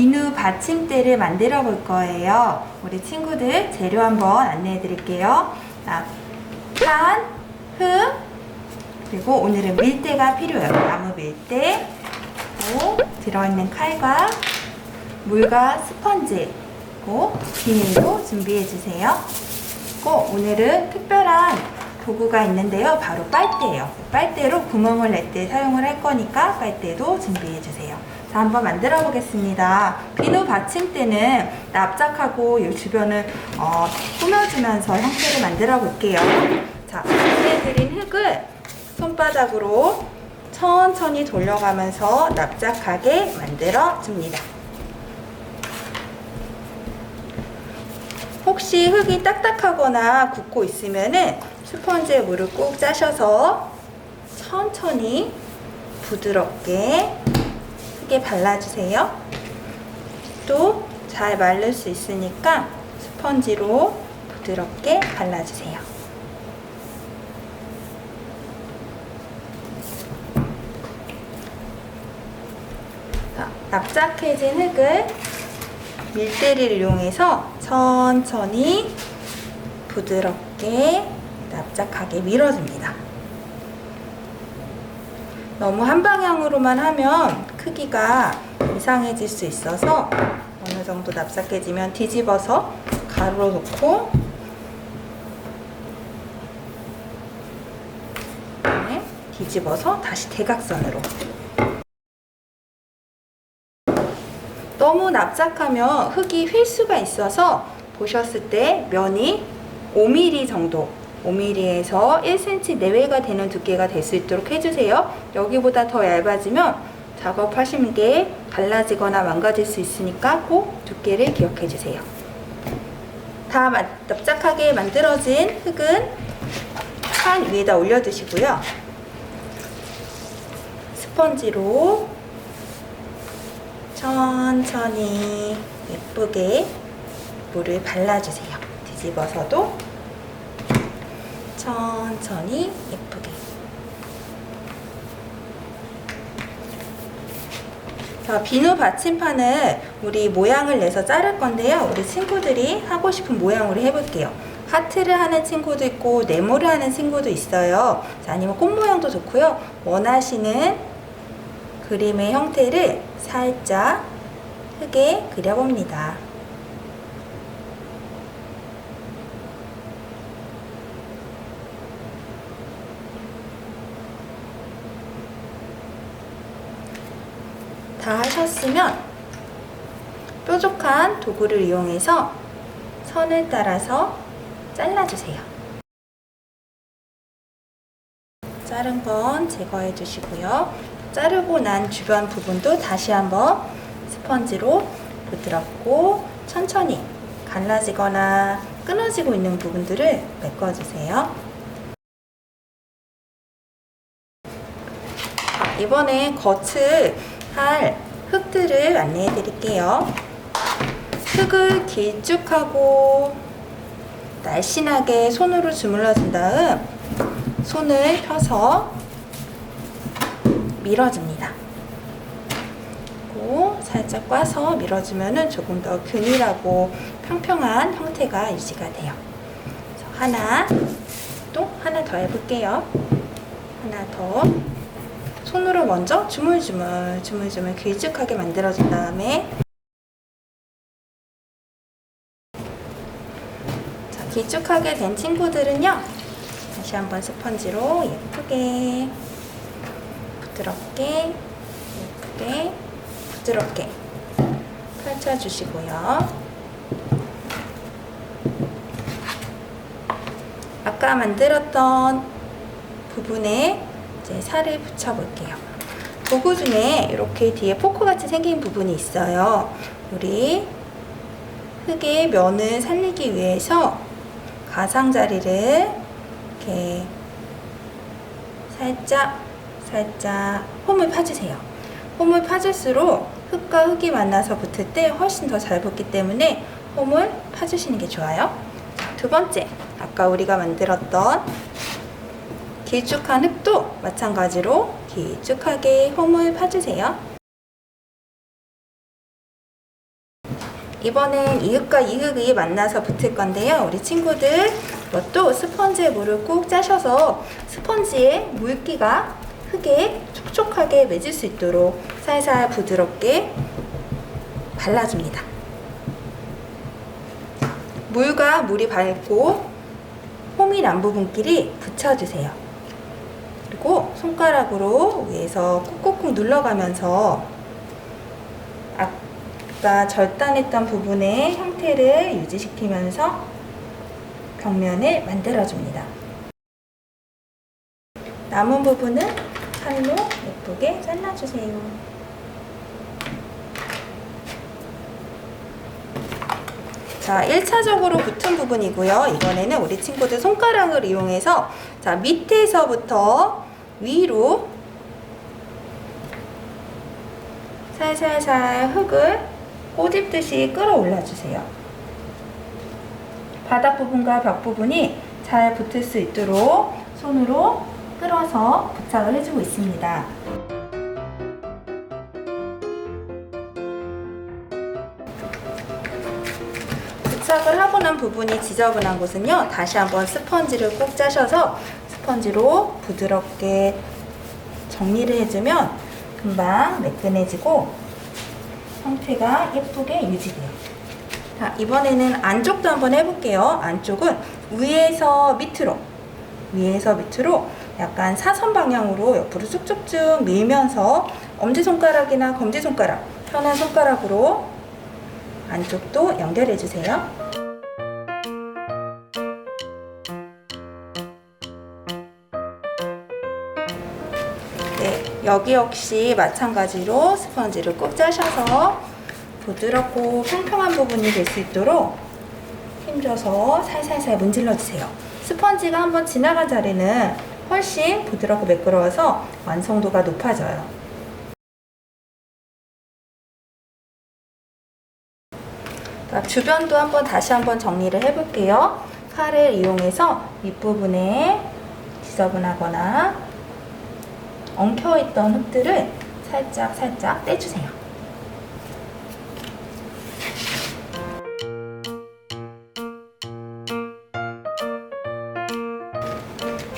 비누 받침대를 만들어 볼 거예요. 우리 친구들 재료 한번 안내해 드릴게요. 자, 판, 흙, 그리고 오늘은 밀대가 필요해요. 나무 밀대, 그리고 들어있는 칼과 물과 스펀지, 그리고 비닐도 준비해 주세요. 그리고 오늘은 특별한 도구가 있는데요. 바로 빨대예요. 빨대로 구멍을 낼 때 사용을 할 거니까 빨대도 준비해 주세요. 자, 한번 만들어 보겠습니다. 비누 받침대는 납작하고 이 주변을 어, 꾸며주면서 형태를 만들어 볼게요. 자, 보내드린 흙을 손바닥으로 천천히 돌려가면서 납작하게 만들어 줍니다. 혹시 흙이 딱딱하거나 굳고 있으면은 스펀지에 물을 꾹 짜셔서 천천히 부드럽게 흙에 발라주세요. 또 잘 마를 수 있으니까 스펀지로 부드럽게 발라주세요. 자, 납작해진 흙을 밀대를 이용해서 천천히 부드럽게 납작하게 밀어줍니다. 너무 한 방향으로만 하면 크기가 이상해질 수 있어서 어느 정도 납작해지면 뒤집어서 가루로 놓고 네, 뒤집어서 다시 대각선으로 너무 납작하면 흙이 휠 수가 있어서 보셨을 때 면이 5mm 정도 5mm에서 1cm 내외가 되는 두께가 될 수 있도록 해주세요. 여기보다 더 얇아지면 작업하시는 게 갈라지거나 망가질 수 있으니까 꼭 두께를 기억해 주세요. 다 마- 납작하게 만들어진 흙은 판 위에다 올려두시고요. 스펀지로 천천히 예쁘게 물을 발라주세요. 뒤집어서도 천천히 예쁘게. 자, 비누 받침판을 우리 모양을 내서 자를 건데요. 우리 친구들이 하고 싶은 모양으로 해볼게요. 하트를 하는 친구도 있고 네모를 하는 친구도 있어요. 자, 아니면 꽃 모양도 좋고요. 원하시는 그림의 형태를 살짝 흙에 그려봅니다. 다 하셨으면 뾰족한 도구를 이용해서 선을 따라서 잘라주세요. 자른 건 제거해 주시고요. 자르고 난 주변 부분도 다시 한번 스펀지로 부드럽고 천천히 갈라지거나 끊어지고 있는 부분들을 메꿔주세요. 자, 이번에 겉을 할 흙들을 안내해 드릴게요. 흙을 길쭉하고 날씬하게 손으로 주물러 준 다음 손을 펴서 밀어줍니다. 살짝 꽈서 밀어주면 조금 더 균일하고 평평한 형태가 유지가 돼요. 하나, 또 하나 더 해볼게요. 하나 더. 손으로 먼저 주물주물, 주물주물 길쭉하게 만들어준 다음에 자, 길쭉하게 된 친구들은요. 다시 한번 스펀지로 예쁘게 부드럽게 예쁘게 부드럽게 펼쳐주시고요. 아까 만들었던 부분에 이제 살을 붙여볼게요. 도구 중에 이렇게 뒤에 포크 같이 생긴 부분이 있어요. 우리 흙의 면을 살리기 위해서 가장자리를 이렇게 살짝 살짝 홈을 파주세요. 홈을 파줄수록 흙과 흙이 만나서 붙을 때 훨씬 더 잘 붙기 때문에 홈을 파주시는 게 좋아요. 자, 두 번째, 아까 우리가 만들었던 길쭉한 흙도 마찬가지로 길쭉하게 홈을 파주세요. 이번엔 이흙과 이흙이 만나서 붙을 건데요. 우리 친구들 이것도 스펀지에 물을 꾹 짜셔서 스펀지에 물기가 흙에 촉촉하게 맺을 수 있도록 살살 부드럽게 발라줍니다. 물과 물이 밝고 홈이 난 부분끼리 붙여주세요. 그리고 손가락으로 위에서 꾹꾹꾹 눌러가면서 아까 절단했던 부분의 형태를 유지시키면서 벽면을 만들어줍니다. 남은 부분은 칼로 예쁘게 잘라주세요. 자, 1차적으로 붙은 부분이고요. 이번에는 우리 친구들 손가락을 이용해서 자, 밑에서부터 위로 살살살 흙을 꼬집듯이 끌어올려 주세요. 바닥 부분과 벽 부분이 잘 붙을 수 있도록 손으로 끌어서 부착을 해주고 있습니다. 부착을 하고 난 부분이 지저분한 곳은요, 다시 한번 스펀지를 꼭 짜셔서 스펀지로 부드럽게 정리를 해주면 금방 매끈해지고 형태가 예쁘게 유지돼요. 자, 이번에는 안쪽도 한번 해볼게요. 안쪽은 위에서 밑으로, 위에서 밑으로 약간 사선 방향으로 옆으로 쭉쭉쭉 밀면서 엄지손가락이나 검지손가락, 편한 손가락으로 안쪽도 연결해 주세요. 여기 역시 마찬가지로 스펀지를 꼭 짜셔서 부드럽고 평평한 부분이 될 수 있도록 힘줘서 살살살 문질러 주세요. 스펀지가 한번 지나간 자리는 훨씬 부드럽고 매끄러워서 완성도가 높아져요. 자, 주변도 한번 다시 한번 정리를 해볼게요. 칼을 이용해서 윗부분에 지저분하거나 엉켜있던 흙들을 살짝 살짝 떼주세요.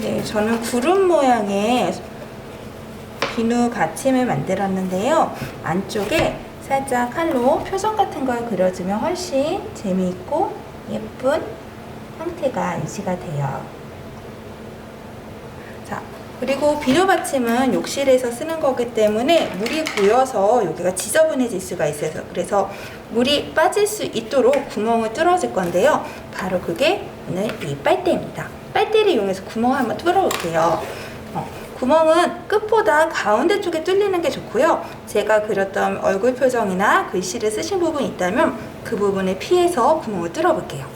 네, 저는 구름 모양의 비누 받침을 만들었는데요. 안쪽에 살짝 칼로 표정 같은 걸 그려주면 훨씬 재미있고 예쁜 형태가 유지가 돼요. 자, 그리고 비누 받침은 욕실에서 쓰는 거기 때문에 물이 고여서 여기가 지저분해질 수가 있어요. 그래서 물이 빠질 수 있도록 구멍을 뚫어줄 건데요. 바로 그게 오늘 이 빨대입니다. 빨대를 이용해서 구멍을 한번 뚫어볼게요. 어, 구멍은 끝보다 가운데 쪽에 뚫리는 게 좋고요. 제가 그렸던 얼굴 표정이나 글씨를 쓰신 부분이 있다면 그 부분을 피해서 구멍을 뚫어볼게요.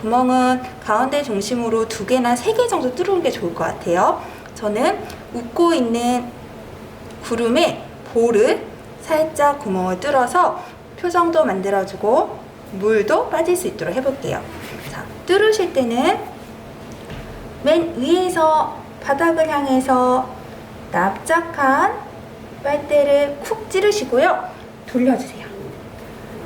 구멍은 가운데 중심으로 두 개나 세 개 정도 뚫는 게 좋을 것 같아요. 저는 웃고 있는 구름에 볼을 살짝 구멍을 뚫어서 표정도 만들어주고 물도 빠질 수 있도록 해볼게요. 자, 뚫으실 때는 맨 위에서 바닥을 향해서 납작한 빨대를 쿡 찌르시고요. 돌려주세요.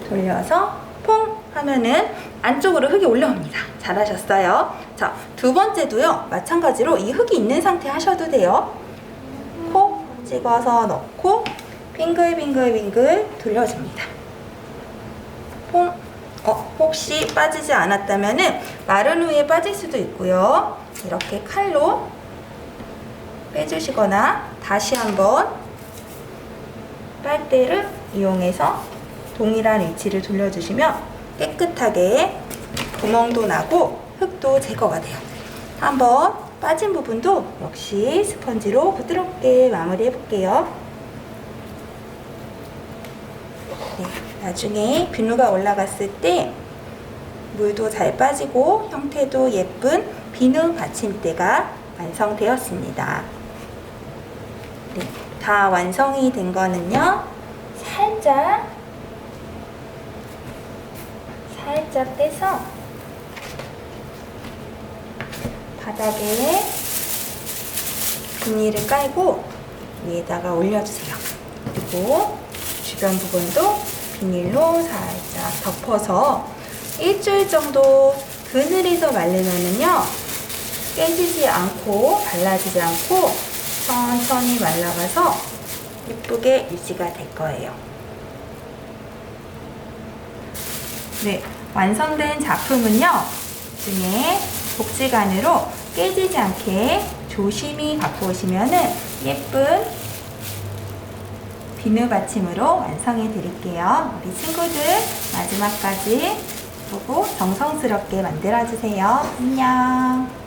돌려서 퐁 하면은 안쪽으로 흙이 올라옵니다. 잘하셨어요. 자, 두 번째도요. 마찬가지로 이 흙이 있는 상태 하셔도 돼요. 콕 찍어서 넣고 빙글빙글빙글 돌려줍니다. 퐁. 어, 혹시 빠지지 않았다면 은 마른 후에 빠질 수도 있고요. 이렇게 칼로 빼주시거나 다시 한번 빨대를 이용해서 동일한 위치를 돌려주시면 깨끗하게 구멍도 나고 흙도 제거가 돼요. 한번 빠진 부분도 역시 스펀지로 부드럽게 마무리 해 볼게요. 네, 나중에 비누가 올라갔을 때 물도 잘 빠지고 형태도 예쁜 비누 받침대가 완성되었습니다. 네, 다 완성이 된 거는요. 살짝 살짝 떼서 바닥에 비닐을 깔고 위에다가 올려주세요. 그리고 주변 부분도 비닐로 살짝 덮어서 일주일 정도 그늘에서 말리면은요 깨지지 않고 발라지지 않고 천천히 말라가서 예쁘게 유지가 될 거예요. 네, 완성된 작품은요 중에 복지관으로 깨지지 않게 조심히 오시면은 예쁜 비누 받침으로 완성해 드릴게요. 우리 친구들 마지막까지 보고 정성스럽게 만들어 주세요. 안녕.